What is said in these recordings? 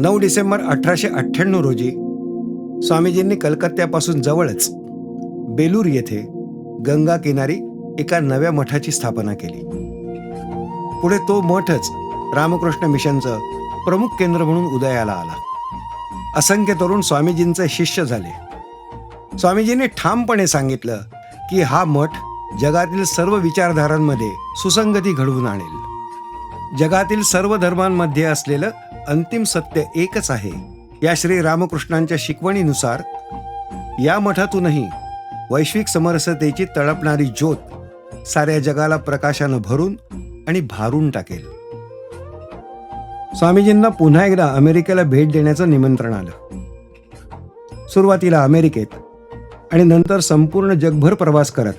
नऊ डिसेंबर अठराशे अठ्ठ्याण्णव रोजी स्वामीजींनी कलकत्त्यापासून जवळच बेलूर येथे गंगा किनारी एका नव्या मठाची स्थापना केली. पुढे तो मठच रामकृष्ण मिशनचं प्रमुख केंद्र म्हणून उदयाला आला. असंख्य तरुण स्वामीजींचे शिष्य झाले. स्वामीजींनी ठामपणे सांगितलं की हा मठ जगातील सर्व विचारधारांमध्ये सुसंगती घडवून आणेल. जगातील सर्व धर्मांमध्ये असलेलं अंतिम सत्य एकच आहे. या श्री रामकृष्णांच्या शिकवणीनुसार या मठातूनही वैश्विक समरसतेची तळपणारी ज्योत साऱ्या जगाला प्रकाशानं भरून आणि भारून टाकेल. स्वामीजींना पुन्हा एकदा अमेरिकेला भेट देण्याचं निमंत्रण आलं. सुरुवातीला अमेरिकेत आणि नंतर संपूर्ण जगभर प्रवास करत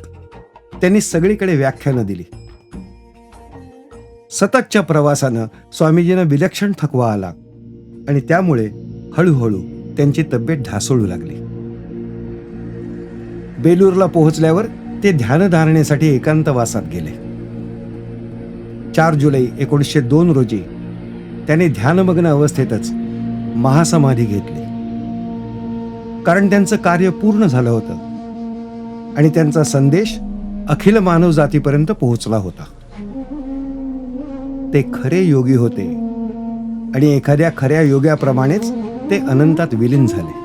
त्यांनी सगळीकडे व्याख्यानं दिली. सततच्या प्रवासानं स्वामीजींना विलक्षण थकवा आला आणि त्यामुळे हळूहळू त्यांची तब्येत ढासळू लागली. बेलूरला पोहोचल्यावर ते ध्यानधारणेसाठी एकांतवासात गेले. चार जुलै एकोणीसशे दोन रोजी त्याने ध्यानमग्न अवस्थेतच महासमाधी घेतली. कारण त्यांचं कार्य पूर्ण झालं होतं आणि त्यांचा संदेश अखिल मानव जातीपर्यंत पोहोचला होता. ते खरे योगी होते. आणि एखाद्या खऱ्या योग्याप्रमाणेच ते अनंतात विलीन झाले.